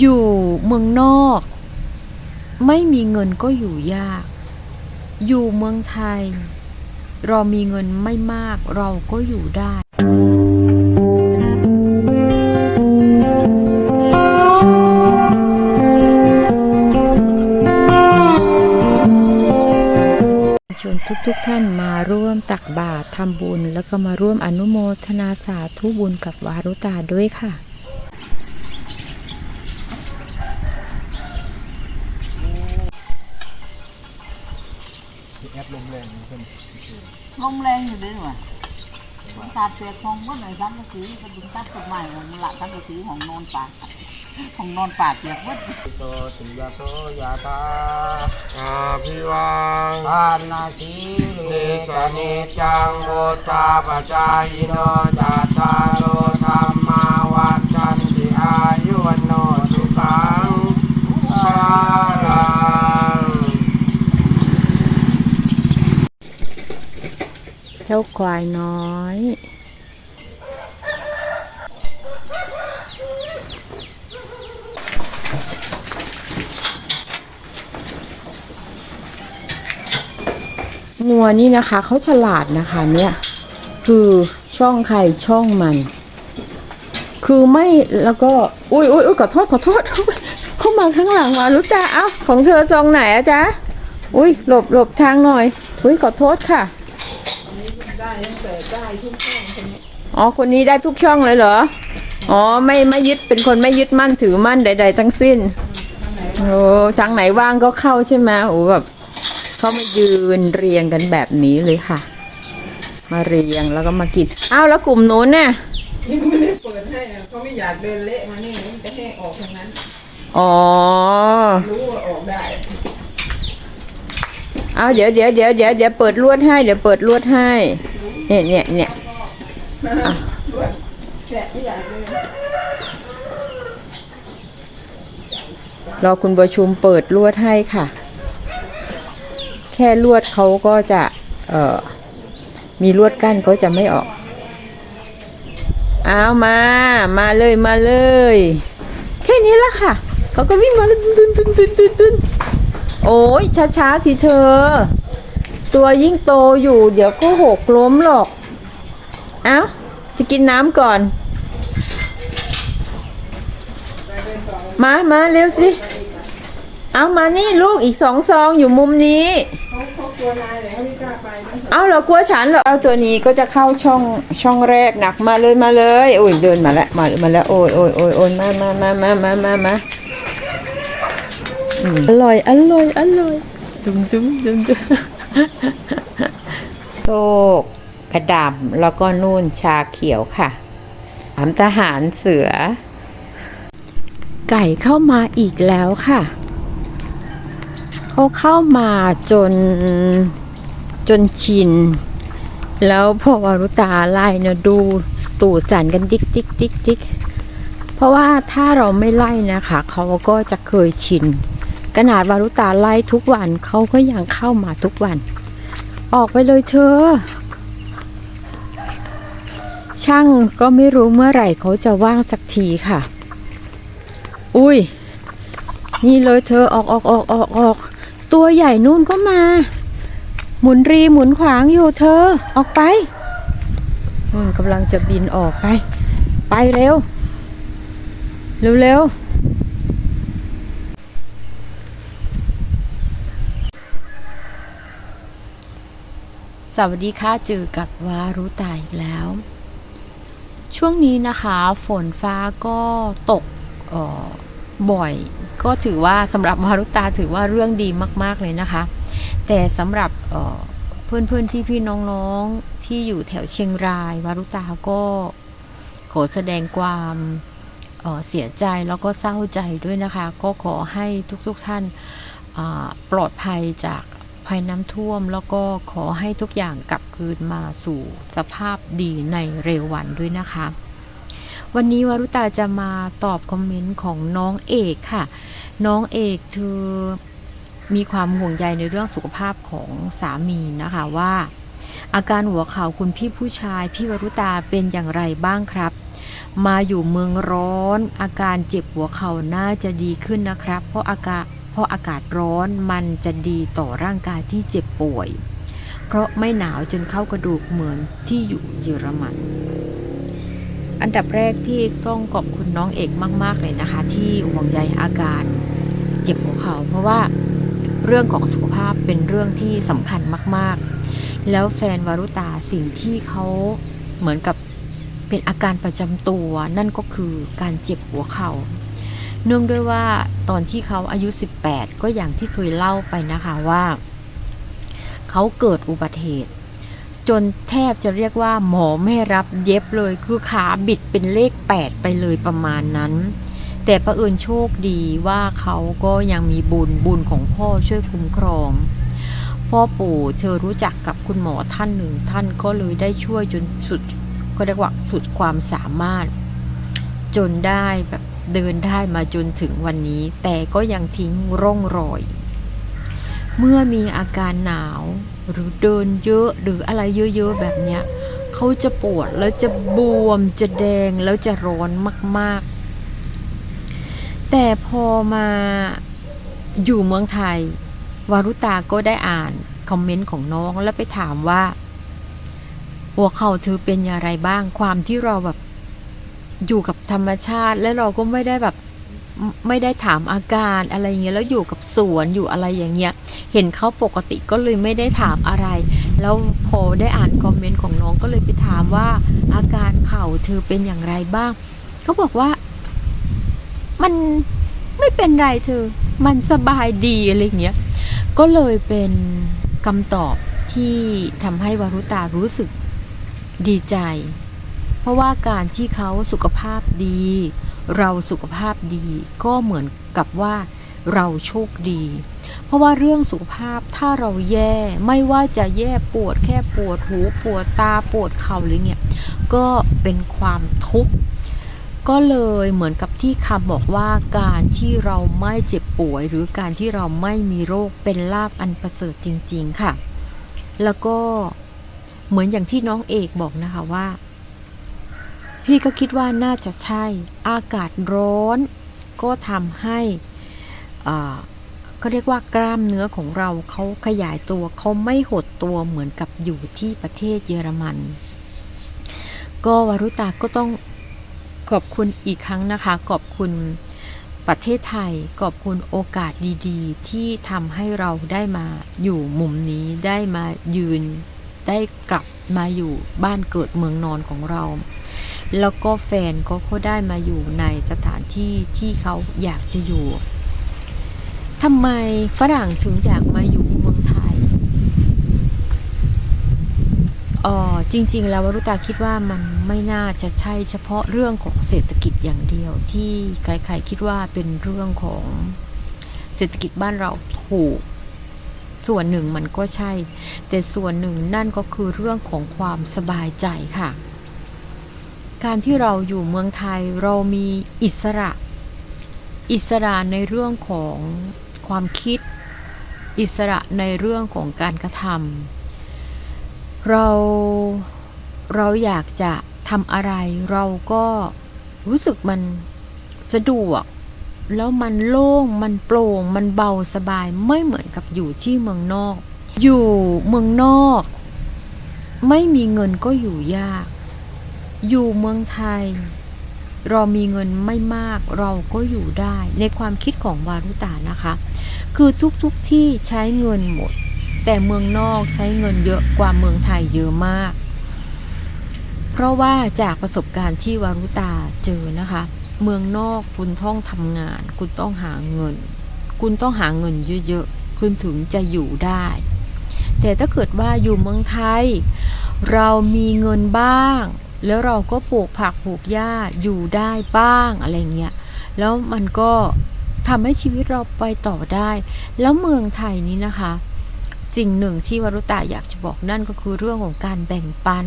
อยู่เมืองนอก ไม่มีเงินก็อยู่ยาก อยู่เมืองไทย เรามีเงินไม่มากเราก็อยู่ได้ชวนทุกๆทท่านมาร่วมตักบาตรทำบุญ แล้วก็มาร่วมอนุโมทนาสาธุบุญกับวารุตาด้วยค่ะ แอปลมแรงนี่เพิ่น ลมแรงอยู่ด้วยว่ะมันตัดเสียคงว่าไหนซ้ำกะสีก็ดึงตัดต้นไม้ของละซ้ำกะสีของนอนป่าของนอนป่าเปียกเบิดโตสิยาโตยาตาอาภิวังอานาสีเนกนิจจังโอตาปจายโนจัตตาโลธรรมาวัฏจันติอายุวันโนสุขังสารัง เจ้าควายน้อยงัวนี่นะคะเขาฉลาดนะคะเนี่ยคือช่องใครช่องมัน คือไม่แล้วก็อุ้ยอุ้ยอุ้ยขอโทษขอโทษเข้ามาข้างหลังมารู้จักเอ้าของเธอซองไหนอะจ๊ะอุ้ยหลบหลบทางหน่อยอุ้ยขอโทษค่ะ อ๋อ คนนี้ได้ทุกช่องเลยเหรอ อ๋อ ไม่ไม่ยึดเป็นคนไม่ยึดมั่นถือมั่นใด ๆ ทั้งสิ้น โอ้ทางไหนว่างก็เข้าใช่ไหมโอ้แบบเขามายืนเรียงกันแบบนี้เลยค่ะ มาเรียงแล้วก็มากิน อ้าวแล้วกลุ่มโน้นเนี่ยนี่ก็ไม่ได้เปิดให้อะเขาไม่อยากเดินเละมานี่มันจะให้ออกทางนั้น อ๋อ รู้ว่าออกได้ เอาเดี๋ยวเดี๋ยวเดี๋ยวเดี๋ยวเดี๋ยวเปิดลวดให้ เดี๋ยวเปิดลวดให้ เนี่ยเนี่ยเนี่ยด้วยแกะไม่อยากเดินรอคุณประชุมเปิดลวดให้ค่ะ แค่ลวดเขาก็จะเอ่อมีลวดกั้นเขาจะไม่ออก เอามา มาเลยมาเลย แค่นี้ละค่ะ เขาก็วิ่งมาแล้วตึนตึนตึนตึนตึนโอ้ยช้าๆสิเธอ ตัวยิ่งโตอยู่ เดี๋ยวก็หกล้มหรอก เอ้า จะกินน้ำก่อน มามาเร็วสิ เอามานี่ลูกอีกสองซองอยู่มุมนี้เขาเขาตัวนายเขาไม่กล้าไปเอาเรากลัวฉันเหรอเอาตัวนี้ก็จะเข้าช่องช่องแรกหนักมาเลยมาเลยโอ้ยเดินมาแล้วมามาแล้วโอ้ยโอ้ยโอ้ยโอ้ยมามามามามามามาอร่อยอร่อยอร่อยดุมดุมดุมดุม โตกกระดำแล้วก็นู่นชาเขียวค่ะถามทหารเสือ ไก่เข้ามาอีกแล้วค่ะ เขาเข้ามาจนจนชิน แล้วพอวารุตาไล่เนี่ยดูตูดสั่นกันจิกจิกจิกจิกเพราะว่าถ้าเราไม่ไล่นะคะ เขาก็จะเคยชิน ขนาดวารุตาไล่ทุกวันเขาก็ยังเข้ามาทุกวัน ออกไปเลยเธอ ช่างก็ไม่รู้เมื่อไหร่เขาจะว่างสักทีค่ะ อุ้ย นี่เลยเธอออกออกออกออกออกตัวใหญ่นู่นก็มา หมุนรีหมุนขวางอยู่เธอ ออกไปนู่นกำลังจะบินออกไป ไปเร็ว เร็วเร็ว สวัสดีค่ะเจอกับวารุตาอีกแล้ว ช่วงนี้นะคะฝนฟ้าก็ตกออบ่อย ก็ถือว่าสำหรับวารุตาถือว่าเรื่องดีมาก ๆ เลยนะคะ แต่สำหรับเออเพื่อนๆพี่ๆน้องๆที่อยู่แถวเชียงรายวารุตาก็ขอแสดงความเออเสียใจแล้วก็เศร้าใจด้วยนะคะ ก็ขอให้ทุกๆท่านอ่าปลอดภัยจาก ภัยน้ำท่วม แล้วก็ขอให้ทุกอย่างกลับคืนมาสู่สภาพดีในเร็ววันด้วยนะคะ วันนี้วารุตาจะมาตอบคอมเมนต์ของน้องเอกค่ะ น้องเอกเธอมีความห่วงใยในเรื่องสุขภาพของสามีนะคะว่า อาการหัวเข่าคุณพี่ผู้ชายพี่วรุตาเป็นอย่างไรบ้างครับ มาอยู่เมืองร้อน อาการเจ็บหัวเข่าน่าจะดีขึ้นนะครับ เพราะอากาศ ราะอากาศร้อนมันจะดีต่อร่างกายที่เจ็บป่วย เพราะไม่หนาวจนเข้ากระดูกเหมือนที่อยู่เยอรมัน อันดับแรกพี่ต้องขอบคุณน้องเอกมาก ๆ เลยนะคะ ที่ห่วงใยอาการเจ็บหัวเข่าเพราะว่าเรื่องของสุขภาพเป็นเรื่องที่สำคัญมาก ๆ แล้วแฟนวารุตาสิ่งที่เขาเหมือนกับเป็นอาการประจำตัวนั่นก็คือการเจ็บหัวเข่า เนื่องด้วยว่าตอนที่เขาอายุ 18 ก็อย่างที่เคยเล่าไปนะคะว่า เขาเกิดอุบัติเหตุ จนแทบจะเรียกว่า หมอไม่รับเย็บเลย คือขาบิดเป็นเลข 8 ไปเลยประมาณนั้น แต่ประเอิญโชคดีว่าเขาก็ยังมีบุญบุญของพ่อช่วยคุ้มครองพ่อปู่เธอรู้จักกับคุณหมอท่านหนึ่งท่านก็เลยได้ช่วยจนสุดก็เรียกว่าสุดความสามารถ จนได้แบบ เดินได้มาจนถึงวันนี้ แต่ก็ยังทิ้งร่องรอย เมื่อมีอาการหนาวหรือเดินเยอะหรืออะไรเยอะๆแบบเนี้ยเขาจะปวดแล้วจะบวมจะแดงแล้วจะร้อนมากๆ แต่พอมาอยู่เมืองไทย วารุตาก็ได้อ่านคอมเมนต์ของน้องแล้วไปถามว่า หัวเข่าเธอเป็นอย่างไรบ้างความที่เราแบบ อยู่กับธรรมชาติ และเราก็ไม่ได้แบบไม่ได้ถามอาการอะไรเงี้ยแล้วอยู่กับสวนอยู่อะไรอย่างเงี้ย เห็นเขาปกติก็เลยไม่ได้ถามอะไร แล้วพอได้อ่านคอมเมนต์ของน้องก็เลยไปถามว่า อาการเข่าเธอเป็นอย่างไรบ้างเขาบอกว่า มันไม่เป็นไรเธอ มันสบายดีอะไรเงี้ยก็เลยเป็นคำตอบที่ทำให้วารุตารู้สึกดีใจ ราะว่าการที่เขาสุขภาพดี เราสุขภาพดี ก็เหมือนกับว่าเราโชคดี เพราะว่าเรื่องสุขภาพถ้าเราแย่ไม่ว่าจะแย่ปวดแค่ปวดหูปวดตาปวดเข่าหรือเงี้ยก็เป็นความทุกข์ก็เลยเหมือนกับที่คำบอกว่าการที่เราไม่เจ็บป่วย หรือการที่เราไม่มีโรคเป็นลาบอันประเสริฐจริง ๆ ค่ะ แล้วก็เหมือนอย่างที่น้องเอกบอกนะคะว่า พี่ก็คิดว่าน่าจะใช่อากาศร้อน ก็ทำให้อ่าเรียกว่ากล้ามเนื้อของเราเขาขยายตัวเขาไม่หดตัวเหมือนกับอยู่ที่ประเทศเยอรมัน ก็วารุตาก็ต้องขอบคุณอีกครั้งนะคะ ขอบคุณประเทศไทย ขอบคุณโอกาสดีๆ ที่ทำให้เราได้มาอยู่มุมนี้ได้มายืน ได้กลับมาอยู่บ้านเกิดเมืองนอนของเรา แล้วก็แฟนก็ก็ได้มาอยู่ในสถานที่ที่เขาอยากจะอยู่ทำไมฝรั่งถึงอยากมาอยู่เมืองไทยอ๋อจริง ๆ แล้ววรุตาคิดว่ามันไม่น่าจะใช่เฉพาะเรื่องของเศรษฐกิจอย่างเดียว ที่ใครๆคิดว่าเป็นเรื่องของเศรษฐกิจบ้านเราถูกส่วนหนึ่งมันก็ใช่ แต่ส่วนหนึ่งนั่นก็คือเรื่องของความสบายใจค่ะ การที่เราอยู่เมืองไทยเรามีอิสระ อิสระในเรื่องของความคิด อิสระในเรื่องของการกระทำเราเราอยากจะทำอะไร เราก็รู้สึกมันสะดวก แล้วมันโล่งมันโปร่ง มันเบาสบายไม่เหมือนกับอยู่ที่เมืองนอก อยู่เมืองนอก ไม่มีเงินก็อยู่ยาก อยู่เมืองไทย เรามีเงินไม่มากเราก็อยู่ได้ในความคิดของวารุตานะคะ คือทุกๆทที่ใช้เงินหมด แต่เมืองนอกใช้เงินเยอะกว่าเมืองไทยเยอะมาก เพราะว่าจากประสบการณ์ที่วารุตาเจอนะคะ เมืองนอกคุณต้องทำงาน คุณต้องหาเงิน คุณต้องหาเงินเยอะๆคุณถึงจะอยู่ได้ แต่ถ้าเกิดว่าอยู่เมืองไทย เรามีเงินบ้าง แล้วเราก็ปลูกผักปลูกหญ้าอยู่ได้บ้างอะไรเงี้ยแล้วมันก็ทำให้ชีวิตเราไปต่อได้ แล้วเมืองไทยนี้นะคะ สิ่งหนึ่งที่วรุตาอยากจะบอกนั่นก็คือเรื่องของการแบ่งปัน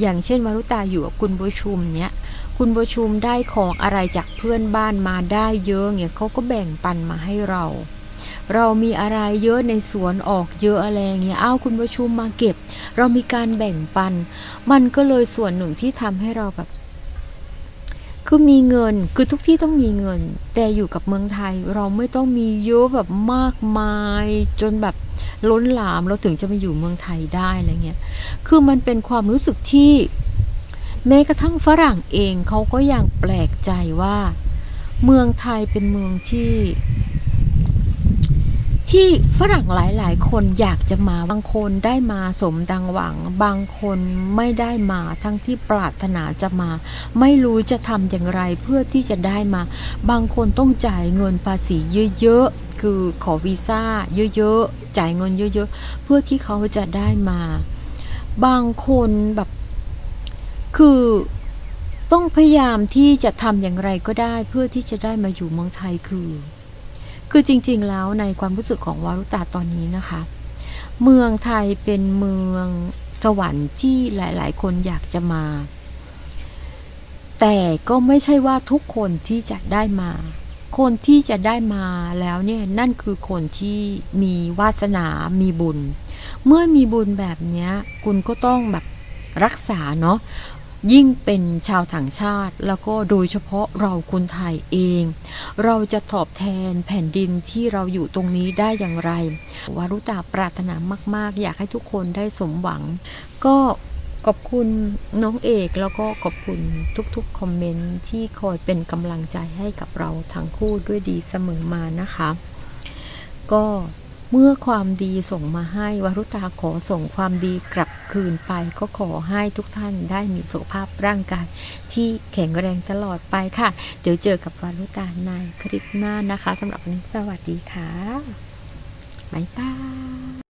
อย่างเช่นวรุตาอยู่กับคุณบุชุมเนี้ยคุณบุชุมได้ของอะไรจากเพื่อนบ้านมาได้เยอะเนี่ยเขาก็แบ่งปันมาให้เรา เรามีอะไรเยอะในสวนออกเยอะอะไรเงี้ยอ้าวคุณบุญชุมมาเก็บ เรามีการแบ่งปัน มันก็เลยส่วนหนึ่งที่ทำให้เราแบบคือมีเงินคือทุกที่ต้องมีเงิน แต่อยู่กับเมืองไทยเราไม่ต้องมีเยอะแบบมากมาย จนแบบล้นหลามเราถึงจะมาอยู่เมืองไทยได้อะไรเงี้ยคือมันเป็นความรู้สึกที่แม้กระทั่งฝรั่งเองเขาก็ยังแปลกใจว่า เมืองไทยเป็นเมืองที่ ที่ฝรั่งหลาย ๆ คนอยากจะมาบางคนได้มาสมดังหวัง บางคนไม่ได้มาทั้งที่ปรารถนาจะมา ไม่รู้จะทำอย่างไรเพื่อที่จะได้มา บางคนต้องจ่ายเงินภาษีเยอะ ๆ คือขอวีซ่าเยอะ ๆ จ่ายเงินเยอะ ๆ เพื่อที่เขาจะได้มา บางคนแบบคือต้องพยายามที่จะทำอย่างไรก็ได้เพื่อที่จะได้มาอยู่เมืองไทยคือ คือจริงๆแล้วในความรู้สึกของวารุตาตอนนี้นะคะ เมืองไทยเป็นเมืองสวรรค์ที่หลายๆ คนอยากจะมา แต่ก็ไม่ใช่ว่าทุกคนที่จะได้มา คนที่จะได้มาแล้วเนี่ยนั่นคือคนที่มีวาสนา มีบุญ เมื่อมีบุญแบบเนี้ยคุณก็ต้องแบบ รักษาเนาะยิ่งเป็นชาวต่างชาติ แล้วก็โดยเฉพาะเราคนไทยเอง เราจะตอบแทนแผ่นดินที่เราอยู่ตรงนี้ได้อย่างไร วารุตาปรารถนามาก ๆ อยากให้ทุกคนได้สมหวัง ก็ขอบคุณน้องเอกแล้วก็ขอบคุณทุกๆคอมเมนต์ที่คอยเป็นกำลังใจให้กับเราทั้งคู่ด้วยดีเสมอมานะคะ ก็ เมื่อความดีส่งมาให้วารุตาขอส่งความดีกลับคืนไป ก็ขอให้ทุกท่านได้มีสุขภาพร่างกาย ที่แข็งแรงตลอดไปค่ะ เดี๋ยวเจอกับวารุตาในคลิปหน้านะคะสำหรับวันนี้สวัสดีค่ะบ๊ายบาย